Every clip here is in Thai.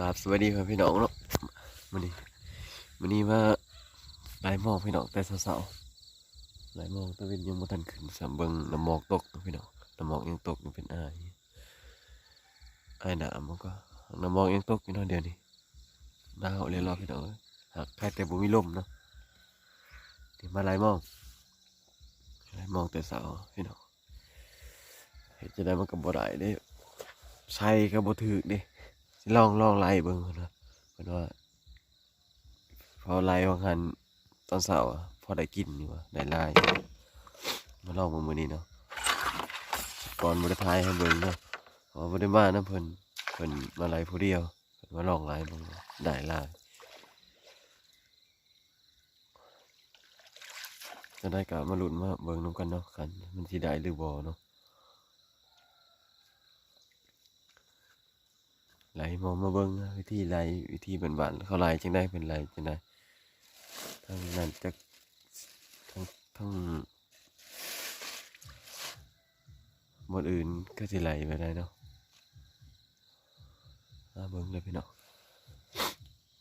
กราบสวัสดีครับพี่น้องเนาะมันนี้มันนี้มาไล่หมอกพี่น้องแต่เสาๆไล่หมอกตะเวนยังบ่ทันขึ้นสามเบิงน้ำหมอกตกพี่น้องน้ำหมอกยังตกยังเป็นอายอายหนามมันก็น้ำหมอกยังตกอยู่เนาะเดี๋ยวนี้หนาวเลยรอพี่น้องหากใครแต่บ่มีลมเนาะเดี๋ยวมาไล่หมอกไล่หมอกแต่เสาพี่น้องเฮ็ดจะได้มันก็บ่ได้เด้ใส่ก็บ่ถึกเด้สิ ลองลองไล่เบิ่งนะเพิ่นว่า พอไล่บางคันตอนเช้าอะพอได้กินอยู่ว่าได้ไล่มาลองเบิ่งมื้อนี้เนาะก่อนบ่ได้ายให้เบิ่งเนาะเพอบ่ได้มานํเพิ่นเพิ่นมาไล่ผู้เดียวเพิ่นมาลองไล่เบิ่งได้ไล่จะได้ก็มาหลุ้นมาเบิ่งนํกันเนาะคัน มันสิได้หรือบ่เนาะ ไหลมองมาเบิ้งวิธีไหลวิธีบันบานๆเขาไหลจังได้เป็นไหลจังได้ทั้งนั้นจะทั้งทั้งหมดอื่นก็จะไหลไปได้เนาะเบิ้งเลยพี่น้อง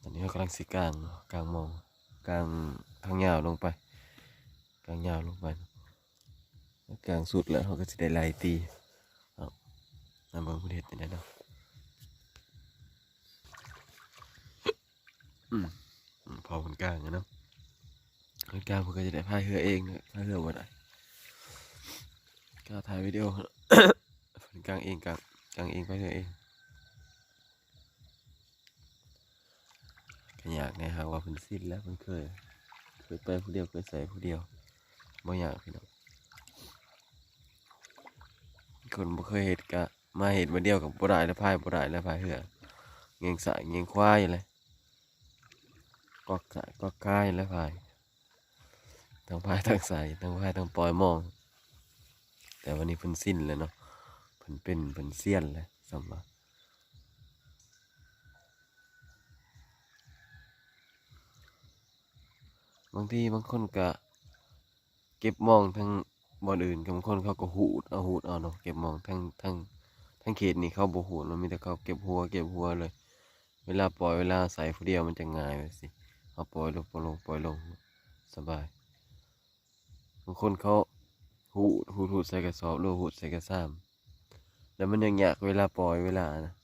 ตอนนี้เรากำลังสิกลางกลางมองกลางทางยาวลงไป กลางยาวลงไปกลางสุดแล้วเขาก็จะได้ไหลตีเอาเบิ้งประเทศนี้เนาะ อืมพอคนกลางอะเนาะคนกลางผมก็จะได้พายเรือเองนะพายเรือวันไหนก็ถ่ายวิดีโอคนกลางเองกลางกลางเองพายเรือเองก็อยากในหาว่าเพิ่นสิ้นแล้วเพิ่นเคยเคยไปผู้เดียวเคยใส่ผู้เดียวบ่อยากพี่น้องคนบ่เคยเห็ดกะมาเห็ดมาเดียวกับบ่ได้แล้วพายบ่ได้แล้วพายเรือเงียงสายเงียงควายเลย ก็กก็ใกล้แล้วพายทั้งพายทั้งใส่ทั้งพายทั้งปล่อยมอง แต่วันนี้เพิ่นสิ้นแล้วเนาะเพิ่นเป็นเพิ่นเสี้ยนแล้วสำหรับบางทีบางคนก็เก็บมองทั้งบอนอื่นกับบางคนเขาก็หูดเอาหูดเอาเนาะเก็บมองทั้งทั้งทั้งเขตนี่เขาบ่หูดมันมีแต่เขาเก็บหัวเก็บหัวเลย เวลาปล่อยเวลาใส่ผู้เดียวมันจะง่ายไปสิ เอาปล่อยลงปล่อยลงปล่อยลงสบายบางคนเขาหูหูหูใส่กระสอบหรือหูใส่กระซ้ำแล้วมันยังยากเวลาปล่อยเวลานะ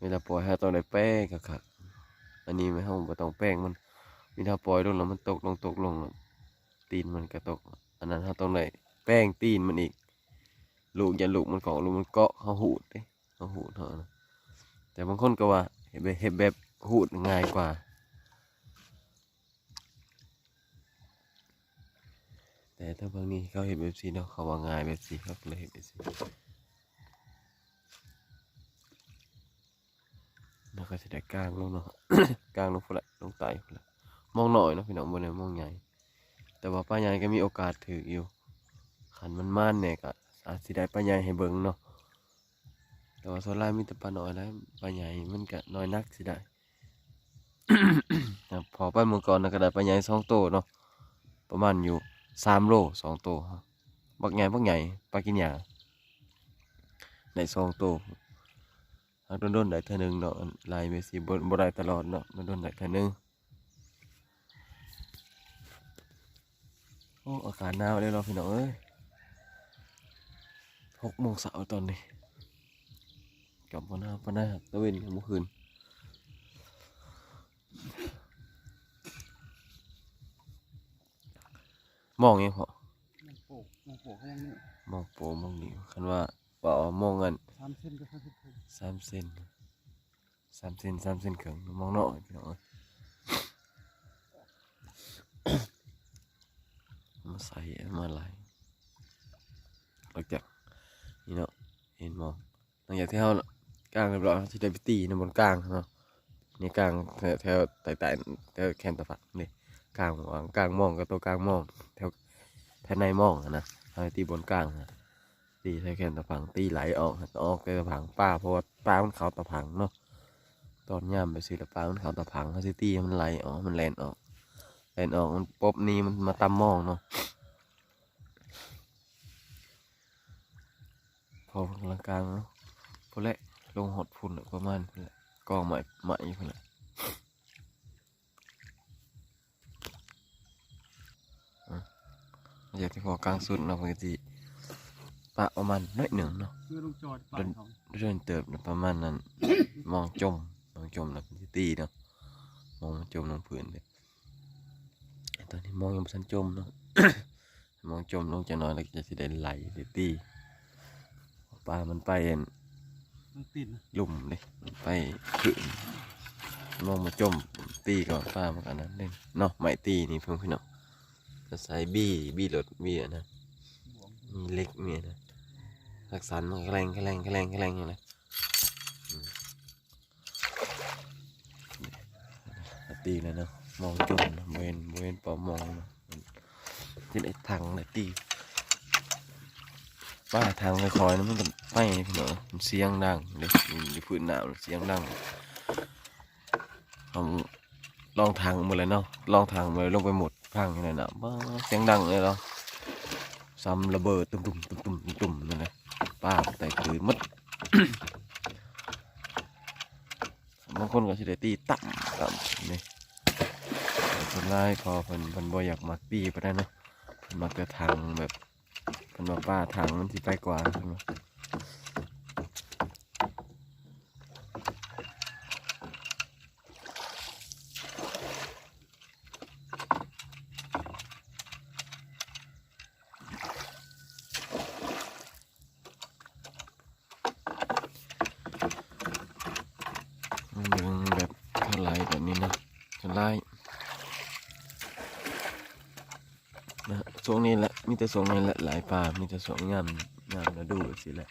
เวลาปล่อยให้ต้องได้แป้งกะคักอันนี้ไม่ห้องบ่ต้องแป้งมันมีถ้าปล่อยลงแล้วมันตกลงตกลงตีนมันก็ตก อันนั้นเราต้องได้แป้งตีนมันอีก ลูกอย่าลูกมันเกาะลูกมันเกาะเขาหูดเด้เขาหูดเท่านะแต่บางคนก็ว่าเห็บเห็ดแบบหูดง่ายกว่า แต่ถ้าบางนี้เขาเห็นแบบสีเนาะเขาว่าง่ายแบบสีเขาเลยเห็นแบบสีแล้วก็จะได้กลางลงเนาะกลางลงพุ่นละลงไตพุ่นละมองหน่อยเนาะพี่น้องบนนี้มองใหญ่แต่ว่าป้าใหญ่ก็มีโอกาสถืออยู่ขันมันม่านเนี่ยก็อาจสิได้ป้าใหญ่ให้เบิ่งเนาะแต่ว่าส่วนหลามีแต่ปลาน้อยแล้วป้าใหญ่มันก็น้อยนักสิได้พอไปเมื่อก่อนนะก็ได้ป้าใหญ่สองโตเนาะประมาณอยู่ สามโลสองตัวบักใหญ่บักใหญ่ปลากินหยาในสองตัวหากโดนๆได้เท่านึงเนาะลายเมสีบนบ่ได้ตลอดเนาะโดนๆได้เท่านึงโอ้อากาศหนาวเลยเราพี่น้องเอ้ยหกโมงเช้าตอนนี้กลับมาหน้าปะหน้าตะเวนกันเมื่อคืน มองยังพอมันโปกมันโปกเขายังนี่มองโปมองนิ้วคันว่าว่าเอามองเงินสามเส้นก็ห้าสิบหกสามเซนสามเซนสามเซนเกิงมองเนาะพี่น้องเอ้ยมาใส่มาไหลายหลังจากนี่เนาะเห็นมองหลังจากที่เขากลางเรียบร้อยที่ได้ไปตีในบนกลางเนาะนี่กลางแถวแถวไต่ไต่แถวแคมตะฝักนี่ กลางวางกลางมองกับตัวกลางมองแถวแถวในมองนะเอาตีบนกลางนะตีใช้แขนตะพังตีไหลออกออกไปตะพังป้าเพราะว่าป้ามันเขาตะพังเนาะตอนย่ำไปสิละป้ามันเขาตะพังเขาสิตี้มันไหลออกมันแลนออกแลนออกมันปบนี้มันมาตำมองเนาะพอพลังกลางเนาะพอและลงหดฝุ่นประมาณนี้แหละกองใหม่ใหม่เพิ่นละอะ อยากที่พอกลางสุดเนาะปกติปะประมาณน้อยหนึ่งเนาะเมื่อลูกจอดปากเขาเดินเติบน่ะประมาณนั้น มองจมมองจมแล้วเป็นสิตีเนาะมองจมลงพื้นเลยไอ้ตอนนี้มองยังบ่ทันจมเนาะ มองจมลงจะน้อยแล้วก็จะสิได้ไหลได้ตีปลามันไปเอ็นมันติดนะลุ่มเลยไปขึ้นมองมาจมตีก่อนป้ามันกันนั้นเล่นเนาะไม่ตีนี่เพิ่งพี่เนาะ จะใส่บี้บี้รถบี้อะนะมีเล็กเมีอะนะรักษามันแรงแรงแรงแรงอย่างไรตีแล้วเนาะมองจมนะเวนเวนปอมองนะที่ไอ้ทางไอ้ตีป้าทางคอยๆนะมันก็ไปพี่เนาะมันเสียงดังเด็กอยู่พื้นหนาวเสียงดังลองทางหมดเลยเนาะลองทางมาลงไปหมด ช่างนั้นะบ้าเสียงดังเลยเนาะซ้ำระเบิดตุ่มตุ่มตุ่มตุ่มตุ่มนั่นแหละป้าแต่คือมัดบางคนก็สิได้ตีต่ำต่ำนี่แต่ส่วนไล่พอเพิ่นเพิ่นบ่อยากมักตีไปได้นะเพิ่นมักจะทางแบบเพิ่นว่าป้าทางมันสิไปกว่าเพิ่นว่ามันเป็นแบบเท่าไรแบบนี้นะเท่าไร นะช่วงนี้แหละมีแต่ช่วงนี้แหละหลายป่ามีแต่ช่วงงามงามแล้วดูสิแหละ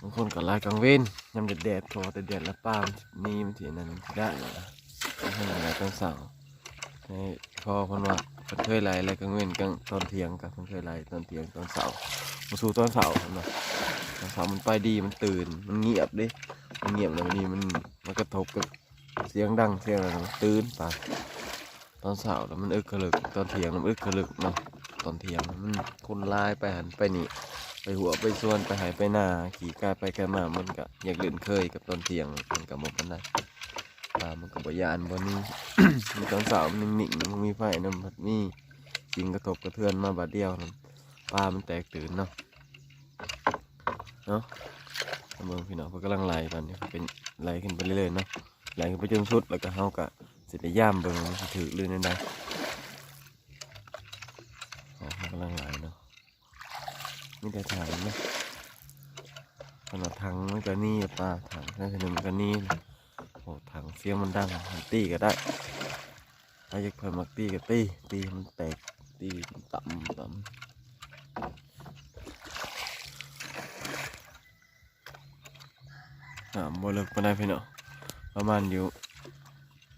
บางคนก็ลายกลางเว้นยามแดดๆพอแต่แดดแล้วป้ามันนี่มันสินั่นมันได้เหรอไม่ใช่อะไรต้องสั่งให้พอคนว่าเพิ่นเคยไล่อะไรกลางเว้นกลางตอนเที่ยงกับเพิ่นเคยไล่ตอนเที่ยงตอนเสาร์มาสู่ตอนเสาร์นไหมตอนเสาร์มันไปดีมันตื่นมันเงียบดิมันเงียบแล้วนนี้มันมันกระทบกับเสียงดังเสียงอะไรตื่นไป ตอนเสาร์แล้วมันอึกกระลึก ตอนเทียงมันอึกกระลึกเนาะตอนเทียงมันคนลายไปหันไปนี่ ไปหัวไปส่วนไปหายไปหน้าขี่กายไปกายมามันก็อยากเล่นเคยกับตอนเทียงมันกับหมดปันได้ตามันกับบยานบนนี้มีตอนสาวมันนิ่งๆมันมีไฟน้ำมันมีสิ่งกระทบกระเทือนมาบาดเดียวนั่นปลามันแตกตื่นเนาะเนาะเมืองพี่น้องเพิ่นกำลังไหลตอนนี้เป็นไหลขึ้นไปเรื่อยๆเนาะไหลขึ้นไปจนสุดแล้วก็เฮากะ สิได้ย่ามเบิ่งถือลื่นได้อ๋อเพิ่นกำลังไหลเนาะมีแต่ถังนะขนาดถังมันก็นี่ปลาถังนั่นคือหนึ่งมันก็นี่โอ้ถังเสียงมันดังมันตีก็ได้ถ้าอยากเพิ่มมักตีก็ตีตีมันแตกตีต่ำต่ำอ่าบ่เลิกปานใดพี่เนาะประมาณอยู่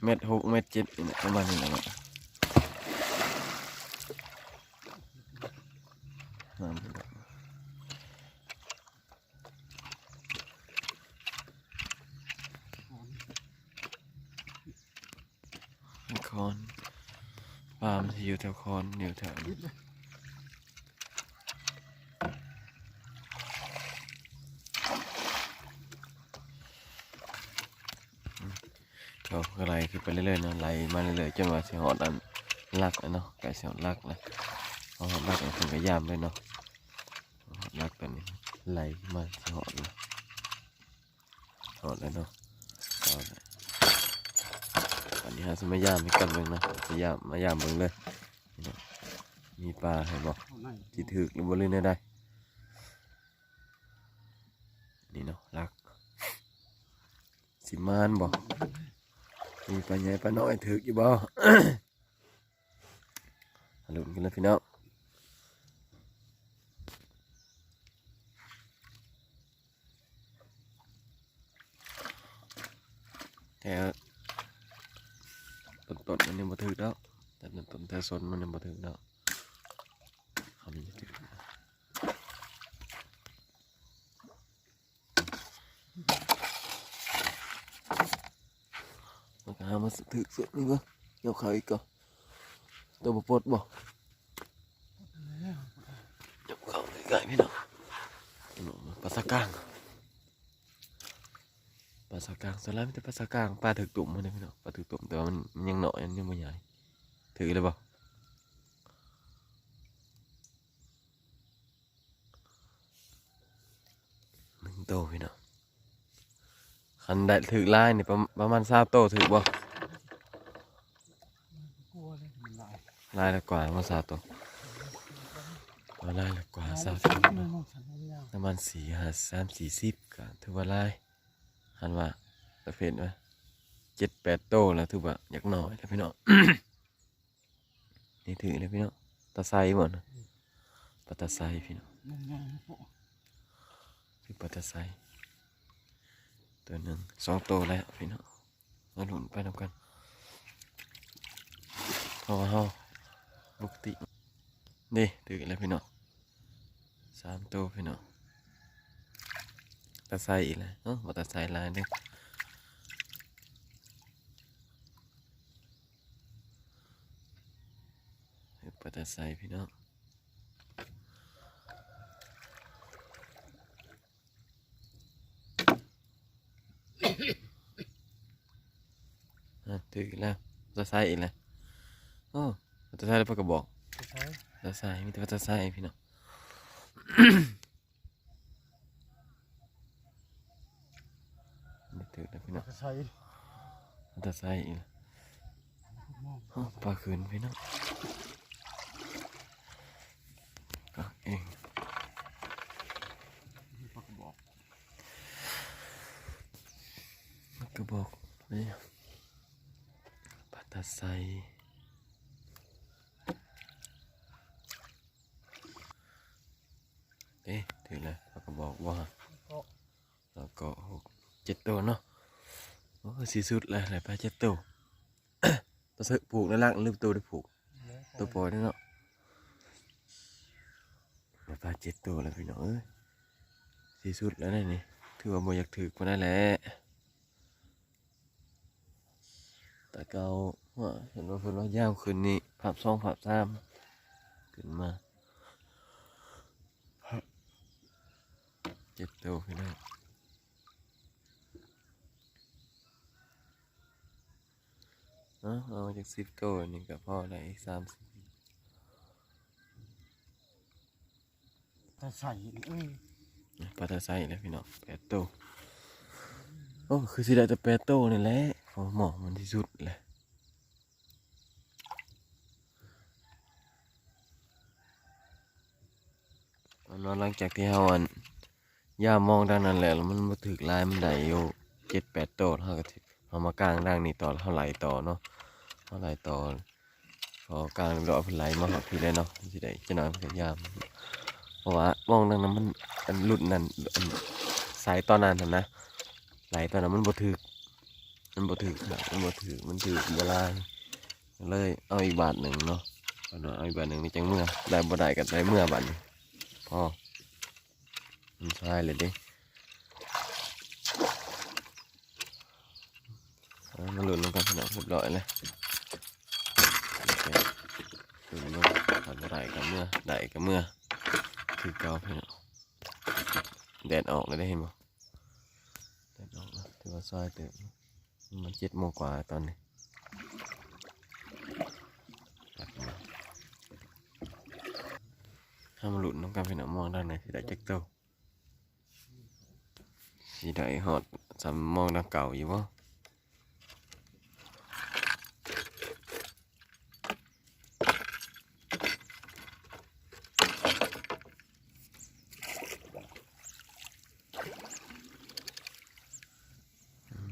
เม็ดหกเม็ดเจ็ดนี่แหละประมาณนี้แหละเนาะน้ำพี่น้องคอนฟาร์มที่อยู่แถวคอนอยู่แถวนี้ ก็ไหลขึ้นไปเรื่อยๆนะไหลมาเรื่อยๆจนว่าสิหอดอันลักแล้วเนาะไก่สิหอดลักแล้วพอหอดลักแล้วถึงก็ยามไปเนาะหอดลักตอนนี้ไหลมาสิหอดแล้วหอดแล้วเนาะอันนี้ฮะสมายามให้กันเบิ่งนะสยามมายามเบิ่งเลยมีปลาให้บอกจิถึกหรือบริเวณได้นี่เนาะลัก สิมานบอก มีปลาใหญ่ปลาน้อยถึกอยู่บ่ฮัลโหลกันแล้วพี่น้องแต่ต้นต้นมันยังบ่ถึกแล้วแต่ต้นต้นแต่สนมันยังบ่ถึกแล้วเขานี่ถึก มันก็หามาถึกสุดนี่เกี่ยวเขาอีกก็ตัวบปดบ่จับเขาใกล้พี่น้องพี่น้อปลาสะก้างลาสกลางสวนหลามีแต่ปลาสกลางปลาถึกตุ่มมันเลยพี่น้องปลาถึกตุ่มแต่ว่ามันมันยังหน่อยมันยังไม่ใหญ่ถือเลยบ่หนึ่งโตพี่น้องคันได้ถือไลายนี่ประประมาณสามโตถือบ่ กลัวเลยมันห ลายละกว่ามาณสาโตว่าลายละกว่าสามฉัโตนไม่มองฉันไม่ยาวประมาณสี่ห้าสามสี่สิบก็ถือว่าลายหันว่าประเภทว่าเจ็ดแปดโตแล้วถือว่าอยากหน่อยแล้วพี่น้องนี่ถือเลยพี่น้องตาไซหมดนะปตาไซพี่น้องมันใหญ่ปตาไซตัวหนึ่งสองโตแล้วพี่น้องมาหลุนไปนำกันเพราะว่าเฮา ปกตินี่ถือแล้วพี่น้องสามโตพี่น้องตาไซอีกแล้วเนาะปลาตาไซลายเด้อปลาตาไซพี่น้องถืออีกแล้วตาไซอีกแล้วโอ้ ตาไซแล้วปากกระบอกใช่ตาไซมีแต่ว่าตาไซพี่น้องนี่ถือแล้วพี่น้องใช่ตาไซอีกแล้วมองโอ้ปลาขืนพี่น้องก็เองปากบอกปากกระบอกนี่ปลาตาไซ เอ๊ะถือแล้วปากกระบอกว่าก็แล้วก็หกเจ็ดตัวเนาะโอ้สีสุดเลยหลายปลาเจ็ดตัวตัวซื้อผูกในล่างลืมตัวได้ผูก ตัวปล่อยด้วยเนาะหลายปลาเจ็ดตัวแล้วพี่น้องเอ้ยสีสุดแล้วนี่นี่ถือว่าโมอยากถือมาได้แหละแต่เกาว่าเห็นว่าเพิ่นว่ายาวขึ้นนี่ภาพสองภาพสามขึ้นมา เจ็ดตัวพี่น้องเนาะเอาจากสิบตัวนี่ก็พอได้อีกสามสิบแต่ใส่เอ้ยปลาตาไซแล้วพี่น้องแปดตัวโอ้คือสิได้แต่แปดตัวนี่แหละเพอหมอกมันที่สุดแหละอันนั้นหลังจากที่เฮาอัน ย่ามองด้านนั้นแหละแล้วมันมาถึกลายมันได้อยู่เจ็ดแปดตัวเฮาก็สิเอามากลางด้านนี้ต่อแล้วเฮาไหลต่อเนาะเฮาไหลต่อพอกลางรอเพิ่นไหลมาหอพี่เลยเนาะสิได้จะนอนเพิ่นก็ยามเพราะว่ามองดังนั้นมันอันหลุดนั่นอันสายตอนนั้นน่ะนะไหลตอนนั้นมันบ่ถึกมันบ่ถึกมันบ่ถึกมันถึกเวลาเลยเอาอีกบาทหนึ่งเนาะเอาอีกบาทหนึ่งนี่จังเมื่อได้บ่ได้ก็ได้เมื่อบาทพอ มันใช่เลยเดิเอามันหลุดลงกันขนาดเรียบร้อยเลยโอเคหลุดลงถ้าบ่ได้ก็เมื่อได้ก็เมื่อคือเกาพี่น้องแดดออกเลยได้หออกแล้วถือว่าซอยเติมมันเจ็ดโมอนนี้ตัดมองนักเก่าอยู่บ่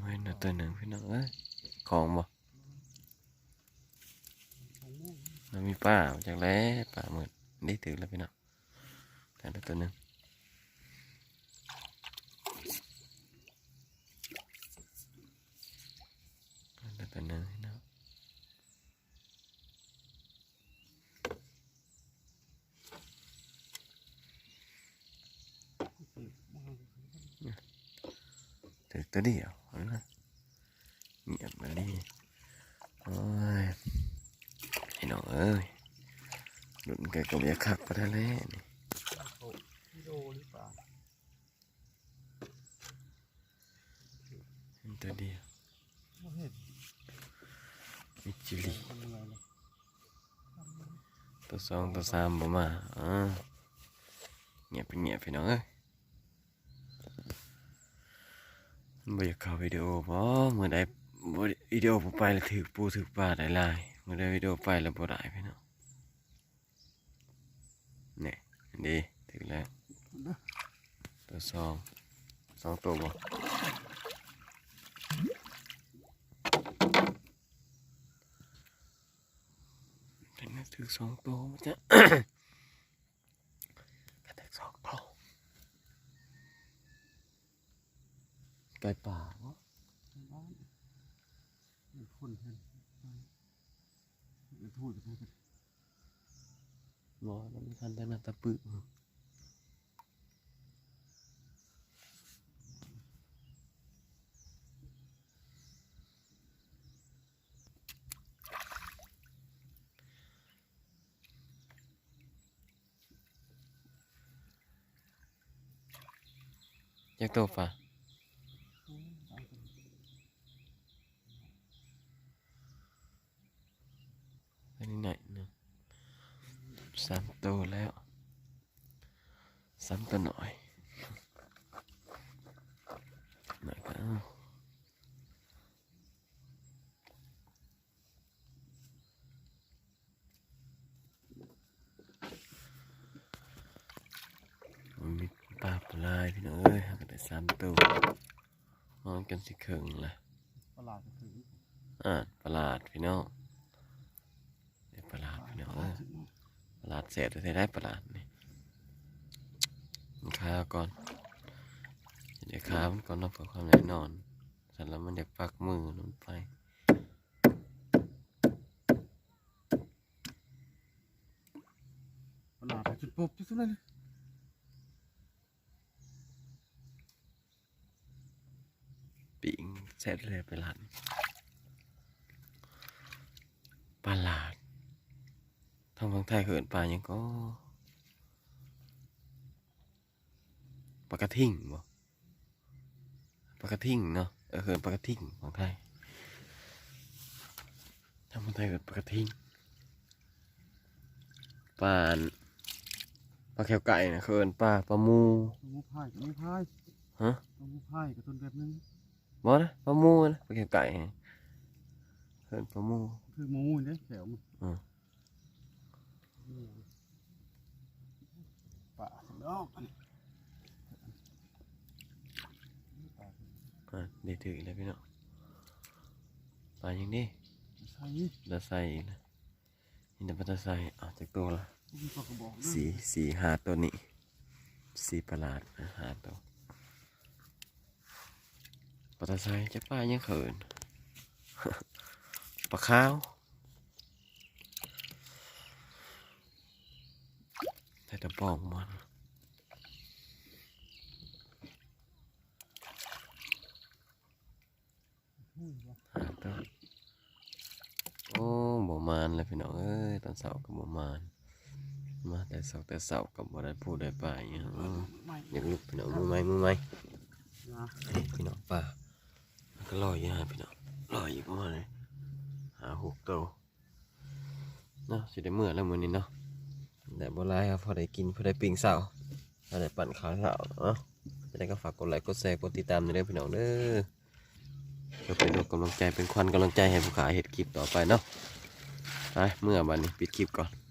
เว้นเอาตัวหนึ่งพี่น้องเอ้ยของบ่มันมีป้ามาจากแล้วป้าหมดนี่ถือแล้วพี่น้องแต่ตัวหนึ่ง แต่ละตัวหนึ่งพี่น้องถือตัวเดียวเอานะเงียบมาดิโอ้ยพี่น้องเอ้ยหลุดเกิดกับยาคักไปได้แล้วนี่กิโลหรือเปล่าตัวเดียว บ่เห็น มิจิลี คนเหนื่อยเลย ตัวสองตัวสามบ่มาอ่าเงียบเป็นเงียบพี่น้องเอ้ยบ่อยากเข้าวิดีโอบ่เมื่อใดบ่วิดีโอบ่ไปแล้วถือปูถือปลาได้ลายเมื่อใดวิดีโอไปแล้วบ่ได้พี่น้องนี่ยดีถึงแล้วตัวสองสองตัวบ่ ถึงแล้วถือสองตัวมันจะกระแทกสองตัวไก่ป่าวะบ้านเห็นคนเห็นเห็นทูดทูดบอแล้วมีคันแต่หน้าตะปื้อ ยักษ์ตัวฟ้าอันนี้ไหนหนึ่งสามตัวแล้วสามตัวหน่อยหน่อยก็เอามันมีปลาปลายพี่น้องเอ้ยเราก็ได้สามตัว นอนกันสิเคิงละประหลาดก็ถืออ่าประหลาดพี่น้องได้ประหลาดพี่น้องเอ้ยประหลาดเสร็จจะได้ประหลาดนี่มันคาก่อนเดี๋ยวคามันก่อนเนับเพื่อความแน่นอนเสร็จแล้วมันเดี๋ยวปักมือลงไปประหลาดจุดปุ๊บจุดสุดเลย ปิงเสร็จเลยประหลาดประหลาดทางฝั่งไทยเขินปลายังก็ปลากระทิ่งบ่ปลากระทิ่งเนาะเออเขินปลากระทิ่งของไทยทางฝั่งไทยเขินปลากระทิ่งปลาอันปลาแควไก่นะเขินปลาปลามูตัวมูพายกับไม่พายฮะตัวมูพายกับต้นแบบนึง บ่นะปลามูนะปลาแควไก่เขินปลามูคือหมูเนี่ยแถวมันอืมป่าสิดอกอันนี้ป่าอะเดี๋ยวถือแล้วพี่น้องปลายังดีใช่ตะไซนะนี่แต่ปลาตะไซอะจากตัวละมีปลากระบอกด้วยสีสีหาตัวนี้สีประหลาดนะหาตัว ปลาตะไซจะปลายังเขินปลาขาวแต่ตะบองมันอุ้ยว่ะหาตัวโอ้บ่มานเลยพี่น้องเอ้ยตอนเสาร์กับบ่มานมาแต่เสาร์แต่เสาร์กับบ่ได้พูดได้ป่าอย่างเงี้ยอืมไม่อยากลุกพี่น้องมือไหมมือไหมนะนี่พี่น้องป่ามัน ก็ลอยอยู่ฮะพี่น้องลอยอยู่ประมาณนี้หาหกตัวเนาะสิได้เมื่อแล้วมือนี้เนาะแต่บ่ร้ายครับพอได้กินพอได้ปิ้งเสาพอได้ปั่นขาวเสาเนาะจะได้ก็ฝากกดไลค์กดแชร์กดติดตามในเด้องพี่น้องเด้อเพื่อเป็นกำลังใจเป็นควันกำลังใจให้ผู้ขายเห็ดคลิปต่อไปเนาะไปเมื่อบัดนี้ปิดคลิปก่อน